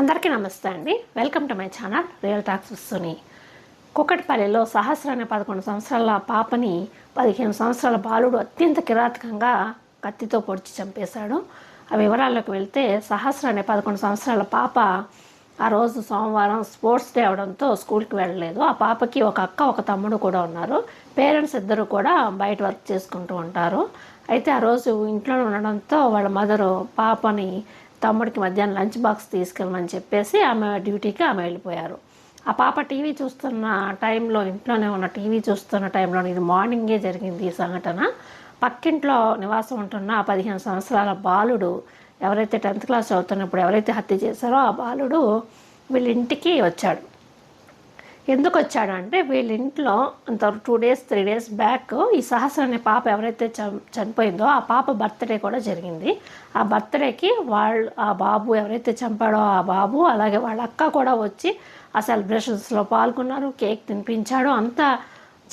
అందరికీ నమస్తే అండి. Welcome to my channel real talks Suni. కుక్కటిపల్లిలో సహస్ర అనే పదకొండు సంవత్సరాల పాపని పదిహేను సంవత్సరాల బాలుడు అత్యంత కిరాతకంగా కత్తితో పొడిచి చంపేశాడు. ఆ వివరాల్లోకి వెళ్తే సహస్ర అనే పదకొండు సంవత్సరాల పాప ఆ రోజు సోమవారం స్పోర్ట్స్ డే అవడంతో స్కూల్కి వెళ్ళలేదు. ఆ పాపకి ఒక అక్క ఒక తమ్ముడు కూడా ఉన్నారు. పేరెంట్స్ ఇద్దరు కూడా బయట వర్క్ చేసుకుంటూ ఉంటారు. అయితే ఆ రోజు ఇంట్లో ఉండడంతో వాళ్ళ మదరు పాపని తమ్ముడికి మధ్యాహ్నం లంచ్ బాక్స్ తీసుకెళ్ళమని చెప్పేసి ఆమె డ్యూటీకి ఆమె వెళ్ళిపోయారు. ఆ పాప టీవీ చూస్తున్న టైంలో ఇంట్లోనే ఉన్న టీవీ చూస్తున్న టైంలో ఇది మార్నింగే జరిగింది ఈ సంఘటన. పక్కింట్లో నివాసం ఉంటున్న ఆ పదిహేను సంవత్సరాల బాలుడు ఎవరైతే టెన్త్ క్లాస్ చదువుతున్నప్పుడు ఎవరైతే హత్య చేశారో ఆ బాలుడు వీళ్ళ ఇంటికి వచ్చాడు. ఎందుకు వచ్చాడు అంటే వీళ్ళ ఇంట్లో అంత two days three days back ఈ సహస్ర అనే పాప ఎవరైతే చం- చనిపోయిందో ఆ పాప బర్త్డే కూడా జరిగింది. ఆ బర్త్డేకి వాళ్ళు ఆ బాబు ఎవరైతే చంపాడో ఆ బాబు అలాగే వాళ్ళ అక్క కూడా వచ్చి ఆ సెలబ్రేషన్స్లో పాల్గొన్నారు కేక్ తినిపించాడు. అంతా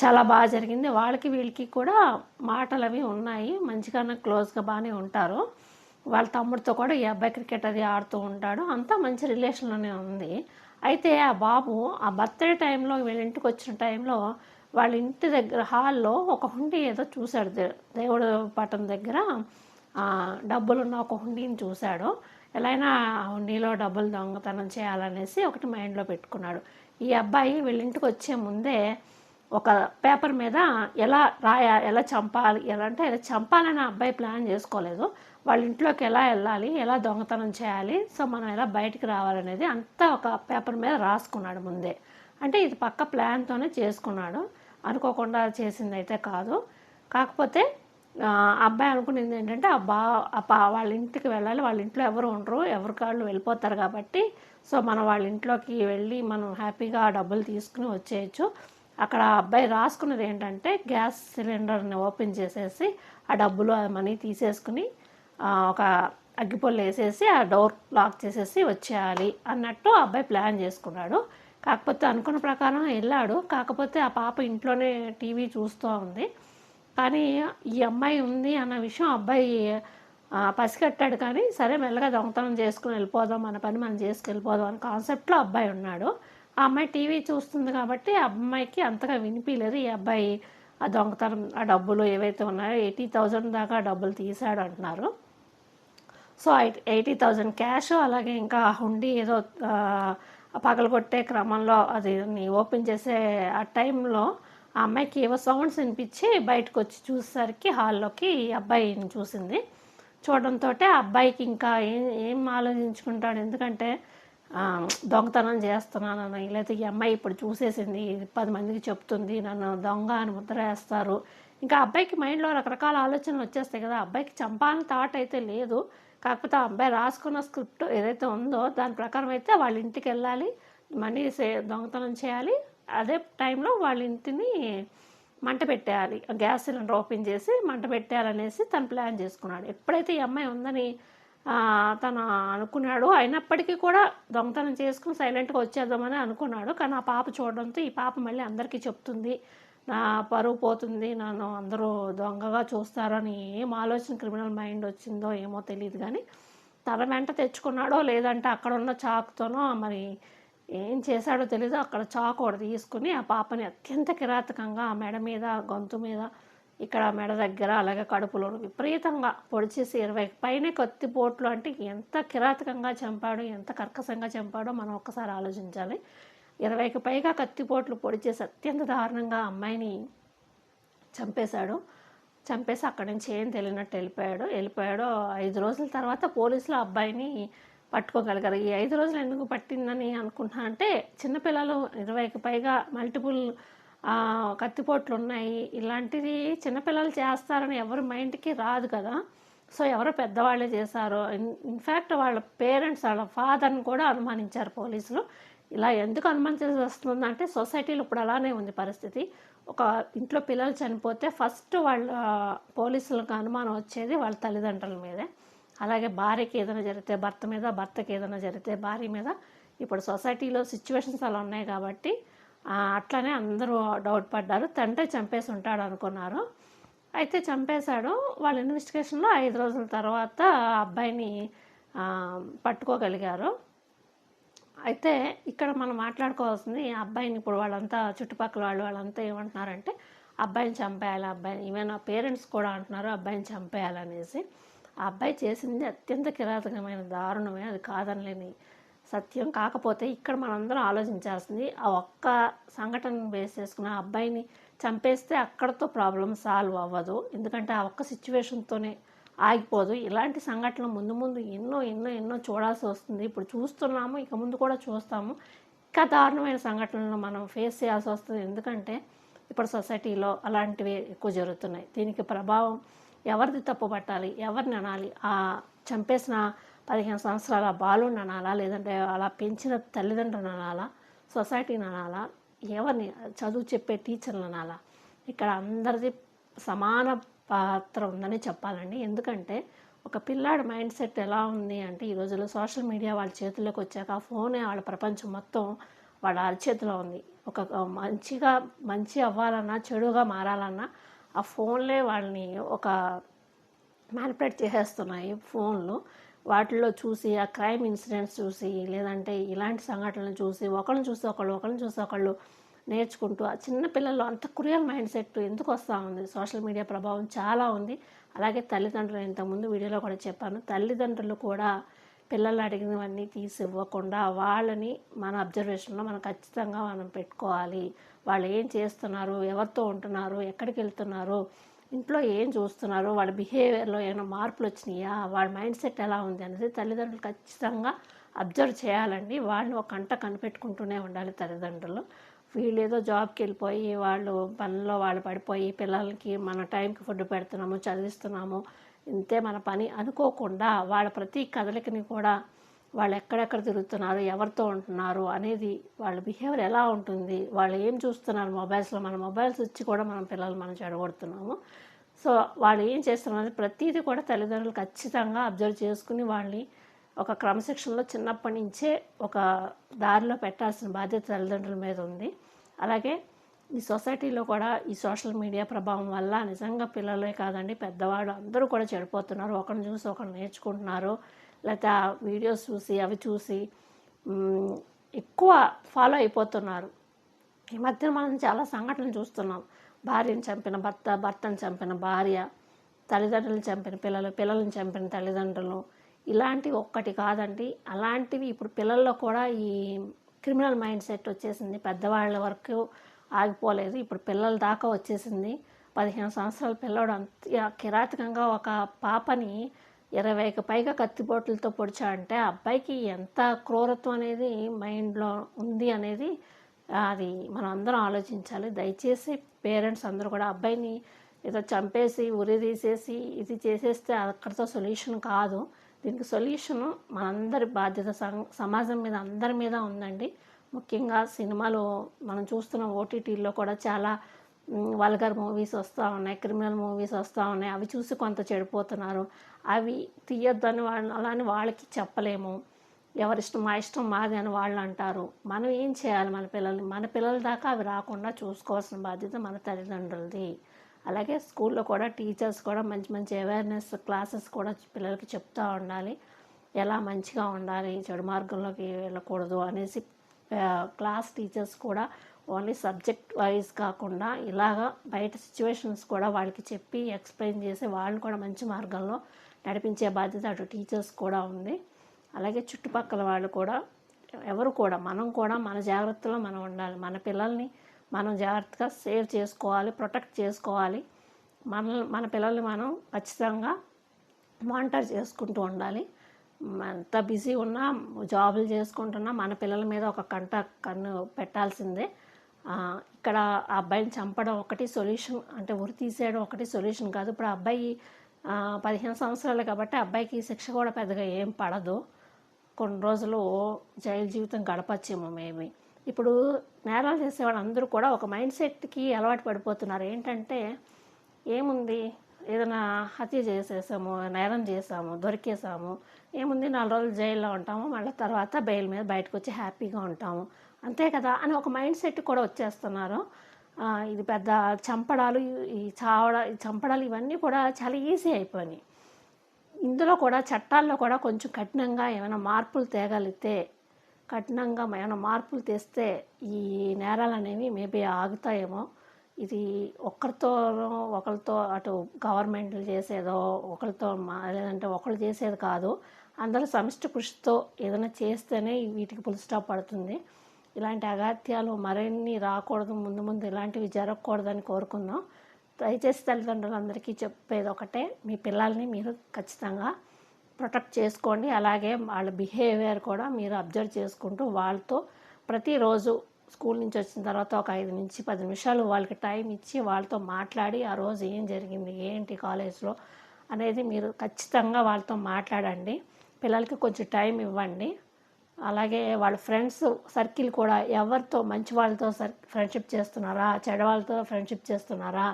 చాలా బాగా జరిగింది. వాళ్ళకి వీళ్ళకి కూడా మాటలు అవి ఉన్నాయి. మంచిగానే క్లోజ్గా బాగానే ఉంటారు. వాళ్ళ తమ్ముడితో కూడా ఈ అబ్బాయి క్రికెట్ అది ఆడుతూ ఉంటాడు. అంతా మంచి రిలేషన్లోనే ఉంది. అయితే ఆ బాబు ఆ బర్త్డే టైంలో వీళ్ళ ఇంటికి వచ్చిన టైంలో వాళ్ళ ఇంటి దగ్గర హాల్లో ఒక హుండీ ఏదో చూశాడు. దేవుడు పటం దగ్గర డబ్బులున్న ఒక హుండీని చూశాడు. ఎలా అయినా ఆ హుండీలో డబ్బులు దొంగతనం చేయాలనేసి ఒకటి మైండ్లో పెట్టుకున్నాడు. ఈ అబ్బాయి వీళ్ళ ఇంటికి వచ్చే ముందే ఒక పేపర్ మీద ఎలా రాయా ఎలా చంపాలి ఎలా అంటే ఎలా చంపాలని ఆ అబ్బాయి ప్లాన్ చేసుకోలేదు. వాళ్ళ ఇంట్లోకి ఎలా వెళ్ళాలి ఎలా దొంగతనం చేయాలి సో మనం ఎలా బయటికి రావాలనేది అంతా ఒక పేపర్ మీద రాసుకున్నాడు ముందే. అంటే ఇది పక్క ప్లాన్తోనే చేసుకున్నాడు. అనుకోకుండా చేసింది అయితే కాదు. కాకపోతే అబ్బాయి అనుకునేది ఏంటంటే ఆ బా పా వాళ్ళ ఇంటికి వెళ్ళాలి వాళ్ళ ఇంట్లో ఎవరు ఉండరు ఎవరి కాళ్ళు వెళ్ళిపోతారు కాబట్టి సో మనం వాళ్ళ ఇంట్లోకి వెళ్ళి మనం హ్యాపీగా డబ్బులు తీసుకుని వచ్చేయచ్చు. అక్కడ ఆ అబ్బాయి రాసుకున్నది ఏంటంటే గ్యాస్ సిలిండర్ని ఓపెన్ చేసేసి ఆ డబ్బులు ఆ మనీ తీసేసుకుని ఒక అగ్గిపొల్లు వేసేసి ఆ డోర్ లాక్ చేసేసి వచ్చేయాలి అన్నట్టు ఆ అబ్బాయి ప్లాన్ చేసుకున్నాడు. కాకపోతే అనుకున్న ప్రకారం వెళ్ళాడు. కాకపోతే ఆ పాప ఇంట్లోనే టీవీ చూస్తూ ఉంది. కానీ ఈ అమ్మాయి ఉంది అన్న విషయం అబ్బాయి పసిగట్టాడు కానీ సరే మెల్లగా దొంగతనం చేసుకుని వెళ్ళిపోదాం మన పని మనం చేసుకుని వెళ్ళిపోదాం అనే కాన్సెప్ట్లో అబ్బాయి ఉన్నాడు. ఆ అమ్మాయి టీవీ చూస్తుంది కాబట్టి ఆ అమ్మాయికి అంతగా వినిపించలేదు. ఈ అబ్బాయి ఆ దొంగతనం ఆ డబ్బులు ఏవైతే ఉన్నాయో ఎయిటీ థౌజండ్ దాకా డబ్బులు తీశాడు అంటున్నారు. సో ఎయిటీ థౌజండ్ క్యాష్ అలాగే ఇంకా హుండీ ఏదో పగలగొట్టే క్రమంలో అది ఓపెన్ చేసే ఆ టైంలో ఆ అమ్మాయికి ఏవో సౌండ్స్ వినిపించి బయటకు వచ్చి చూసేసరికి హాల్లోకి ఈ అబ్బాయిని చూసింది. చూడడంతో ఆ అబ్బాయికి ఇంకా ఏం ఏం ఆలోచించుకుంటాడు? ఎందుకంటే దొంగతనం చేస్తున్నానని లేకపోతే ఈ అమ్మాయి ఇప్పుడు చూసేసింది ఇది పది మందికి చెప్తుంది నన్ను దొంగ అని ముద్ర వేస్తారు. ఇంకా అబ్బాయికి మైండ్లో రకరకాల ఆలోచనలు వచ్చేస్తాయి కదా. అబ్బాయికి చంపాలని థాట్ అయితే లేదు. కాకపోతే ఆ అబ్బాయి రాసుకున్న స్క్రిప్ట్ ఏదైతే ఉందో దాని ప్రకారం అయితే వాళ్ళ ఇంటికి వెళ్ళాలి. మనీ సే దొంగతనం చేయాలి. అదే టైంలో వాళ్ళ ఇంటిని మంట పెట్టేయాలి. గ్యాస్ సిలిండర్ ఓపెన్ చేసి మంట పెట్టేయాలనేసి తను ప్లాన్ చేసుకున్నాడు. ఎప్పుడైతే ఈ అమ్మాయి ఉందని తను అనుకున్నాడు అయినప్పటికీ కూడా దొంగతనం చేసుకుని సైలెంట్గా వచ్చేద్దామని అనుకున్నాడు. కానీ ఆ పాప చూడడంతో ఈ పాప మళ్ళీ అందరికీ చెప్తుంది. నా పరువు పోతుంది నన్ను అందరూ దొంగగా చూస్తారని ఏం ఆలోచన క్రిమినల్ మైండ్ వచ్చిందో ఏమో తెలియదు కానీ తన వెంట తెచ్చుకున్నాడో లేదంటే అక్కడ ఉన్న చాకుతోనో మరి ఏం చేశాడో తెలీదు. అక్కడ చాకు ఒకటి తీసుకుని ఆ పాపని అత్యంత కిరాతకంగా ఆ మెడ మీద గొంతు మీద ఇక్కడ మెడ దగ్గర అలాగే కడుపులో విపరీతంగా పొడిచేసి ఇరవై పైన కత్తి పోట్లు అంటే ఎంత కిరాతకంగా చంపాడు ఎంత కర్కశంగా చంపాడో మనం ఒక్కసారి ఆలోచించాలి. ఇరవైకి పైగా కత్తిపోట్లు పొడిచేసి అత్యంత దారుణంగా అమ్మాయిని చంపేశాడు. చంపేసి అక్కడి నుంచి ఏం తెలియనట్టు వెళ్ళిపోయాడు. వెళ్ళిపోయాడు. ఐదు రోజుల తర్వాత పోలీసులు ఆ అబ్బాయిని పట్టుకోగలిగారు. ఈ ఐదు రోజులు ఎందుకు పట్టిందని అనుకుంటున్నా అంటే చిన్నపిల్లలు ఇరవైకి పైగా మల్టిపుల్ కత్తిపోట్లు ఉన్నాయి. ఇలాంటివి చిన్నపిల్లలు చేస్తారని ఎవరి మైండ్కి రాదు కదా. సో ఎవరో పెద్దవాళ్ళే చేశారు. ఇన్ఫ్యాక్ట్ వాళ్ళ పేరెంట్స్ వాళ్ళ ఫాదర్ని కూడా అనుమానించారు పోలీసులు. ఇలా ఎందుకు అనుమానించాల్సి వస్తుందంటే సొసైటీలో ఇప్పుడు అలానే ఉంది పరిస్థితి. ఒక ఇంట్లో పిల్లలు చనిపోతే ఫస్ట్ వాళ్ళ పోలీసులకు అనుమానం వచ్చేది వాళ్ళ తల్లిదండ్రుల మీదే. అలాగే భార్యకి ఏదైనా జరిగితే భర్త మీద భర్తకి ఏదైనా జరిగితే భార్య మీద. ఇప్పుడు సొసైటీలో సిచ్యువేషన్స్ అలా ఉన్నాయి కాబట్టి అట్లనే అందరూ డౌట్ పడ్డారు. తండ్రి చంపేసి ఉంటాడు అనుకున్నారు. అయితే చంపేశాడు. వాళ్ళ ఇన్వెస్టిగేషన్లో ఐదు రోజుల తర్వాత అబ్బాయిని పట్టుకోగలిగారు. అయితే ఇక్కడ మనం మాట్లాడుకోవాల్సింది అబ్బాయిని ఇప్పుడు వాళ్ళంతా చుట్టుపక్కల వాళ్ళు వాళ్ళంతా ఏమంటున్నారంటే అబ్బాయిని చంపేయాలి అబ్బాయిని ఈవెన్ ఆ పేరెంట్స్ కూడా అంటున్నారు అబ్బాయిని చంపేయాలనేసి. ఆ అబ్బాయి చేసింది అత్యంత కిరాతకమైన దారుణమే అది కాదనలేని సత్యం. కాకపోతే ఇక్కడ మనందరం ఆలోచించాల్సింది ఆ ఒక్క సంఘటన బేస్ చేసుకున్న ఆ అబ్బాయిని చంపేస్తే అక్కడతో ప్రాబ్లం సాల్వ్ అవ్వదు. ఎందుకంటే ఆ ఒక్క సిచ్యువేషన్తోనే ఆగిపోదు. ఇలాంటి సంఘటనలు ముందు ముందు ఎన్నో ఎన్నో ఎన్నో చూడాల్సి వస్తుంది. ఇప్పుడు చూస్తున్నాము ఇక ముందు కూడా చూస్తాము. ఇంకా దారుణమైన సంఘటనలను మనం ఫేస్ చేయాల్సి వస్తుంది. ఎందుకంటే ఇప్పుడు సొసైటీలో అలాంటివి ఎక్కువ జరుగుతున్నాయి. దీనికి ప్రభావం ఎవరిది తప్పు పట్టాలి ఎవరిని అనాలి? ఆ చంపేసిన పదిహేను సంవత్సరాల బాలుని అనాలా? లేదంటే అలా పెంచిన తల్లిదండ్రులను అనాలా? సొసైటీని అనాలా? ఎవరిని? చదువు చెప్పే టీచర్లు అనాలా? ఇక్కడ అందరిది సమాన పాత్ర ఉందని చెప్పాలండి. ఎందుకంటే ఒక పిల్లాడి మైండ్ సెట్ ఎలా ఉంది అంటే ఈ రోజుల్లో సోషల్ మీడియా వాళ్ళ చేతుల్లోకి వచ్చాక ఫోనే వాళ్ళ ప్రపంచం మొత్తం వాళ్ళ అరచేతిలో ఉంది. ఒక మంచిగా మంచి అవ్వాలన్నా చెడుగా మారాలన్నా ఆ ఫోన్లే వాళ్ళని ఒక మ్యానిపులేట్ చేసేస్తున్నాయి ఫోన్లు. వాటిల్లో చూసి ఆ క్రైమ్ ఇన్సిడెంట్స్ చూసి లేదంటే ఇలాంటి సంఘటనలు చూసి ఒకరిని చూసి ఒకళ్ళు ఒకళ్ళని చూసి ఒకళ్ళు నేర్చుకుంటూ ఆ చిన్న పిల్లల్లో అంత కురియల్ మైండ్ సెట్ ఎందుకు వస్తూ ఉంది? సోషల్ మీడియా ప్రభావం చాలా ఉంది. అలాగే తల్లిదండ్రులు ఇంతకుముందు వీడియోలో కూడా చెప్పాను. తల్లిదండ్రులు కూడా పిల్లలు అడిగినవన్నీ తీసి ఇవ్వకుండా వాళ్ళని మన అబ్జర్వేషన్లో మనం ఖచ్చితంగా మనం పెట్టుకోవాలి. వాళ్ళు ఏం చేస్తున్నారు? ఎవరితో ఉంటున్నారు? ఎక్కడికి వెళ్తున్నారు? ఇంట్లో ఏం చూస్తున్నారు? వాళ్ళ బిహేవియర్లో ఏమైనా మార్పులు వచ్చినాయా? వాళ్ళ మైండ్ సెట్ ఎలా ఉంది అనేది తల్లిదండ్రులు ఖచ్చితంగా అబ్జర్వ్ చేయాలండి. వాళ్ళని ఒక కంట కనిపెట్టుకుంటూనే ఉండాలి తల్లిదండ్రులు. వీళ్ళు ఏదో జాబ్కి వెళ్ళిపోయి వాళ్ళు పనిలో వాళ్ళు పడిపోయి పిల్లలకి మన టైంకి ఫుడ్ పెడుతున్నాము చదివిస్తున్నాము ఇంతే మన పని అనుకోకుండా వాళ్ళ ప్రతి కదలికని కూడా వాళ్ళు ఎక్కడెక్కడ తిరుగుతున్నారు ఎవరితో ఉంటున్నారు అనేది వాళ్ళ బిహేవియర్ ఎలా ఉంటుంది వాళ్ళు ఏం చూస్తున్నారు మొబైల్స్లో మన మొబైల్స్ ఇచ్చి కూడా మనం పిల్లలు మనం చెడగొడుతున్నాము. సో వాళ్ళు ఏం చేస్తున్నారు ప్రతిదీ కూడా తల్లిదండ్రులు ఖచ్చితంగా అబ్జర్వ్ చేసుకుని వాళ్ళని ఒక క్రమశిక్షణలో చిన్నప్పటి నుంచే ఒక దారిలో పెట్టాల్సిన బాధ్యత తల్లిదండ్రుల మీద ఉంది. అలాగే ఈ సొసైటీలో కూడా ఈ సోషల్ మీడియా ప్రభావం వల్ల నిజంగా పిల్లలే కాదండి పెద్దవాళ్ళు అందరూ కూడా చెడిపోతున్నారు. ఒకరిని చూసి ఒకరు నేర్చుకుంటున్నారు. లేకపోతే ఆ వీడియోస్ చూసి అవి చూసి ఎక్కువ ఫాలో అయిపోతున్నారు. ఈ మధ్య మనం చాలా సంఘటనలు చూస్తున్నాం. భార్యను చంపిన భర్త భర్తను చంపిన భార్య తల్లిదండ్రులను చంపిన పిల్లలు పిల్లలను చంపిన తల్లిదండ్రులు ఇలాంటివి ఒక్కటి కాదండి. అలాంటివి ఇప్పుడు పిల్లల్లో కూడా ఈ క్రిమినల్ మైండ్ సెట్ వచ్చేసింది. పెద్దవాళ్ళ వరకు ఆగిపోలేదు. ఇప్పుడు పిల్లల దాకా వచ్చేసింది. పదిహేను సంవత్సరాల పిల్లవాడు అంత కిరాతకంగా ఒక పాపని ఇరవైకి పైగా కత్తిపోట్లతో పొడిచా అంటే ఆ అబ్బాయికి ఎంత క్రూరత్వం అనేది మైండ్లో ఉంది అనేది అది మనం అందరం ఆలోచించాలి. దయచేసి పేరెంట్స్ అందరూ కూడా అబ్బాయిని ఏదో చంపేసి ఉరి తీసేసి ఇది చేసేస్తే అక్కడితో సొల్యూషన్ కాదు. దీనికి సొల్యూషన్ మనందరి బాధ్యత సం- సమాజం మీద అందరి మీద ఉందండి. ముఖ్యంగా సినిమాలు మనం చూస్తున్న ఓటీటీల్లో కూడా చాలా వల్గర్ మూవీస్ వస్తూ ఉన్నాయి క్రిమినల్ మూవీస్ వస్తూ ఉన్నాయి. అవి చూసి కొంత చెడిపోతున్నారు. అవి తీయొద్దని వాళ్ళు అలాని వాళ్ళకి చెప్పలేము. ఎవరిష్టం మా ఇష్టం మాది అని వాళ్ళు అంటారు. మనం ఏం చేయాలి మన పిల్లల్ని? మన పిల్లల దాకా అవి రాకుండా చూసుకోవాల్సిన బాధ్యత మన తల్లిదండ్రులది. అలాగే స్కూల్లో కూడా టీచర్స్ కూడా మంచి మంచి అవేర్నెస్ క్లాసెస్ కూడా పిల్లలకి చెప్తూ ఉండాలి. ఎలా మంచిగా ఉండాలి చెడు మార్గంలోకి వెళ్ళకూడదు అనేసి క్లాస్ టీచర్స్ కూడా ఓన్లీ సబ్జెక్ట్ వైజ్ కాకుండా ఇలాగా బయట సిచ్యువేషన్స్ కూడా వాళ్ళకి చెప్పి ఎక్స్ప్లెయిన్ చేసి వాళ్ళని కూడా మంచి మార్గంలో నడిపించే బాధ్యత అటు టీచర్స్ కూడా ఉంది. అలాగే చుట్టుపక్కల వాళ్ళు కూడా ఎవరు కూడా మనం కూడా మన జాగ్రత్తలో మనం ఉండాలి. మన పిల్లల్ని మనం జాగ్రత్తగా సేవ్ చేసుకోవాలి ప్రొటెక్ట్ చేసుకోవాలి. మన మన పిల్లల్ని మనం ఖచ్చితంగా మానిటర్ చేసుకుంటూ ఉండాలి. ఎంత బిజీ ఉన్నా జాబులు చేసుకుంటున్నా మన పిల్లల మీద ఒక కంట కన్ను పెట్టాల్సిందే. ఇక్కడ ఆ అబ్బాయిని చంపడం ఒకటి సొల్యూషన్ అంటే ఉరి తీసేయడం ఒకటి సొల్యూషన్ కాదు. ఇప్పుడు అబ్బాయి పదిహేను సంవత్సరాలు కాబట్టి అబ్బాయికి శిక్ష కూడా పెద్దగా ఏం పడదు. కొన్ని రోజులు జైలు జీవితం గడపచ్చేమో మేబీ. ఇప్పుడు నేరాలు చేసే వాళ్ళందరూ కూడా ఒక మైండ్ సెట్కి అలవాటు పడిపోతున్నారు. ఏంటంటే ఏముంది? ఏదైనా హత్య చేసేసాము నేరం చేసాము దొరికేసాము ఏముంది? నాలుగు రోజులు జైల్లో ఉంటాము మళ్ళీ తర్వాత బెయిల్ మీద బయటకు వచ్చి హ్యాపీగా ఉంటాము. అంతే కదా? అని ఒక మైండ్ సెట్ కూడా వచ్చేస్తున్నారు. ఇది పెద్ద చంపడాలు ఈ చావడ ఈ చంపడాలు ఇవన్నీ కూడా చాలా ఈజీ అయిపోయినాయి. ఇందులో కూడా చట్టాల్లో కూడా కొంచెం కఠినంగా ఏమైనా మార్పులు తేగలిగితే కఠినంగా ఏమైనా మార్పులు తెస్తే ఈ నేరాలు అనేవి మేబీ ఆగుతాయేమో. ఇది ఒకరితో ఒకరితో అటు గవర్నమెంట్లు చేసేదో ఒకరితో మా లేదంటే ఒకరు చేసేది కాదు. అందరూ సమిష్టి కృషితో ఏదైనా చేస్తేనే వీటికి ఫుల్ స్టాప్ పడుతుంది. ఇలాంటి అగాత్యాలు మరిన్ని రాకూడదు ముందు ముందు ఇలాంటివి జరగకూడదని కోరుకుందాం. దయచేసి తల్లిదండ్రులందరికీ చెప్పేది ఒకటే మీ పిల్లల్ని మీరు ఖచ్చితంగా ప్రొటెక్ట్ చేసుకోండి. అలాగే వాళ్ళ బిహేవియర్ కూడా మీరు అబ్జర్వ్ చేసుకుంటూ వాళ్ళతో ప్రతిరోజు స్కూల్ నుంచి వచ్చిన తర్వాత ఒక ఐదు నుంచి పది నిమిషాలు వాళ్ళకి టైం ఇచ్చి వాళ్ళతో మాట్లాడి ఆ రోజు ఏం జరిగింది ఏంటి కాలేజ్లో అనేది మీరు ఖచ్చితంగా వాళ్ళతో మాట్లాడండి. పిల్లలకి కొంచెం టైం ఇవ్వండి. అలాగే వాళ్ళ ఫ్రెండ్స్ సర్కిల్ కూడా ఎవరితో మంచి వాళ్ళతో సర్ ఫ్రెండ్షిప్ చేస్తున్నారా చెడ వాళ్ళతో ఫ్రెండ్షిప్ చేస్తున్నారా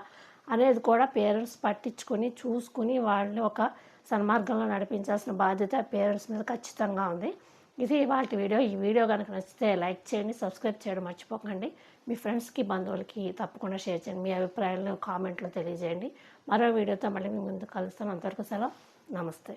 అనేది కూడా పేరెంట్స్ పట్టించుకొని చూసుకుని వాళ్ళని ఒక సన్మార్గంలో నడిపించాల్సిన బాధ్యత పేరెంట్స్ మీద ఖచ్చితంగా ఉంది. ఇది వాటి వీడియో. ఈ వీడియో కనుక నచ్చితే లైక్ చేయండి సబ్స్క్రైబ్ చేయడం మర్చిపోకండి. మీ ఫ్రెండ్స్కి బంధువులకి తప్పకుండా షేర్ చేయండి. మీ అభిప్రాయాలను కామెంట్లో తెలియజేయండి. మరో వీడియోతో మళ్ళీ మీ ముందు కలుస్తాను అంతవరకు సెలవు. నమస్తే.